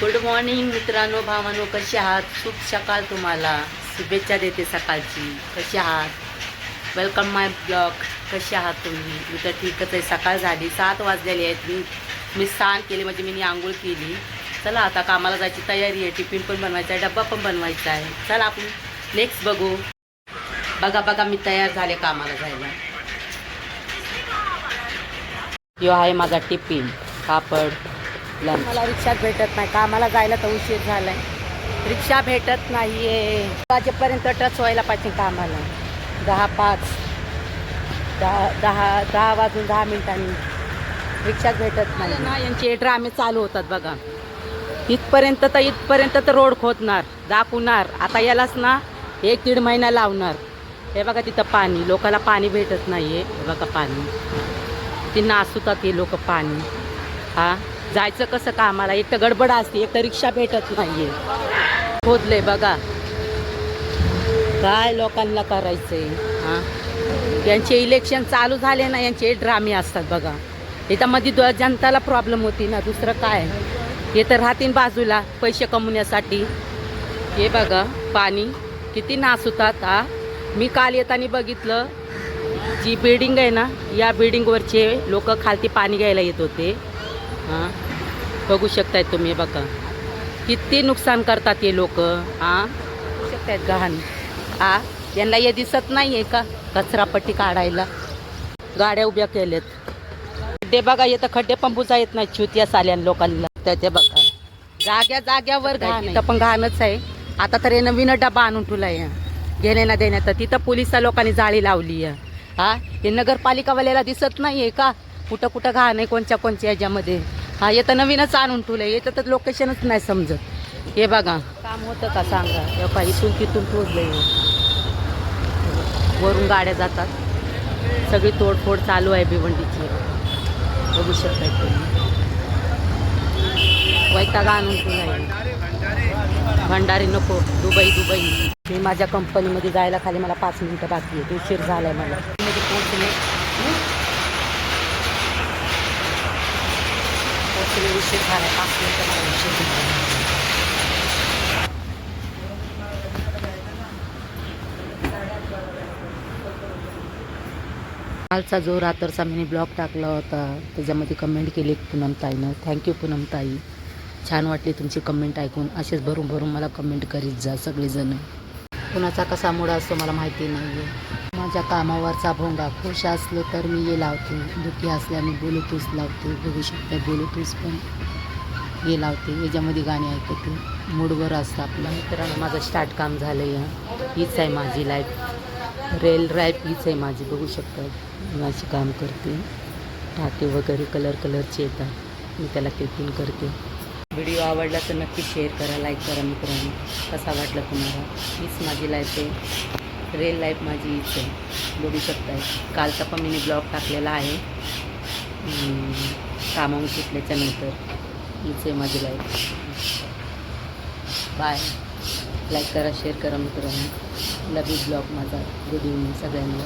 Good morning मित्रांनो भावानो कसे आहात? शुभ सकाळ तुम्हाला. शुभेच्छा देते सकाळची. कशी आहात? वेलकम माय ब्लॉग कशी आहात तुम्ही? मी तर ठीकच आहे. सकाळ झाली. सात वाजलेली आहेत. मी मी स्नान केले. म्हणजे मी आंघोळ केली. चला आता कामाला जायची तयारी आहे. टिफिन पण बनवायचा आहे. डब्बा पण बनवायचा आहे. चला आपण नेक्स्ट बघू. बघा बघा मी तयार झाले कामाला जायला. यो आहे माझा टिफिन. कापड. लंच मला रिक्षा भेटत नाही. कामाला जायला तर उशीर झालाय. रिक्षा भेटत नाहीये. वाजेपर्यंत टच व्हायला पाहिजे कामाला. दहा पाच दहा दहा दहा वाजून दहा मिनिटांनी. रिक्षाच भेटत नाही. ना यांचे ड्रामे चालू होतात बघा. इथपर्यंत तर इथपर्यंत तर रोड खोदणार दाखवणार आता यालाच ना एक दीड महिना लावणार. हे बघा तिथं पाणी लोकाला पाणी भेटत नाही हे बघा पाणी. ती नासुतात हे लोक पाणी. हां? जायचं कसं का आम्हाला एक तर गडबड असते एक तर रिक्षा भेटत नाहीये. खोदले बघा. काय लोकांना करायचंय हां? यांचे इलेक्शन चालू झाले ना यांचे ड्रामे असतात बघा. त्याच्यामध्ये द- जनताला प्रॉब्लेम होती ना दुसरं काय? हे तर राहतील बाजूला पैसे कमवण्यासाठी. हे बघा पाणी. किती नास होतात हा? मी काल येताना बघितलं जी बिल्डिंग आहे ना या बिल्डिंगवरचे लोक खालती पाणी घ्यायला येत होते. हां? बघू शकताय तुम्ही बघा. किती नुकसान करतात हे लोक हां? बघू शकतायत गहाण. हा? यांना हे दिसत नाही आहे का? कचरापट्टी काढायला. गाड्या उभ्या केल्यात. खड्डे बघा येतं खड्डे पण बुजा येत नाही छुत्या साल्यान लोकांना. त्याचे बघा. जाग्या जाग्यावर घाण तिथं पण घाणच आहे. आता तर हे नवीन डबा आणून ठेवला आहे घेण्या ना देण्यात तिथं पोलिसा लोकांनी जाळी लावली आहे हा? हे नगरपालिकावाल्याला दिसत नाही आहे का? कुठं कुठं घाण आहे कोणत्या कोणत्या याच्यामध्ये. हा येतं नवीनच आणून ठेवलं येतं तर लोकेशनच नाही समजत. हे बघा. काम होतं का सांगा? हे पहा इथून तिथून पोचलंय वरून गाड्या जातात. सगळी तोडफोड चालू आहे भिवंडीची. बघू शकता तुम्ही. वैताग आणून ठेवला भंडारी नको. Dubai Dubai. मी माझ्या कंपनीमध्ये जायला खाली मला पाच मिनिटं बाकी आहे उशीर आहे मला. पोचले पोहोचले पोहोचले उशीर पाच मिनिटं मला उशीर झाला कालचा जो रात्रचा मी ब्लॉग टाकला होता त्याच्यामध्ये कमेंट केली पूनम ताईनं. थँक्यू पूनम ताई. छान वाटली तुमची कमेंट ऐकून. असेच भरून भरून मला कमेंट करीत जा सगळेजण. कुणाचा कसा मूड असतो मला माहिती नाही आहे माझ्या कामावरचा भोंगा खुश असलो तर मी हे लावते. दुःखी असल्याने ब्लूटूथ लावते. बघू शकते ब्लूटूथ पण हे लावते. याच्यामध्ये गाणी ऐकते. मूडवर असतं आपलं. मित्रांनो माझं स्टार्ट काम झालं आहे हीच आहे माझी लाईफ रेल राईफ हीच आहे माझी. बघू शकता माझी काम करते. टाके वगैरे कलर कलरचे येतात. मी त्याला क्लिपिंग करते. व्हिडिओ आवडला तर नक्की शेअर करा लाईक करा मित्रांनो. कसा वाटला तुम्हाला? हीच माझी लाईफ आहे. रेल लाईफ माझी हीच आहे. बघू शकताय. कालचा पण मी ब्लॉग टाकलेला आहे. हम्म, कामावून सुटल्याच्या नंतर. हीच आहे माझी लाईफ बाय लाईक करा शेअर करा मित्रांनो. लव यू ब्लॉग माझा. गुड इव्हनिंग सगळ्यांना.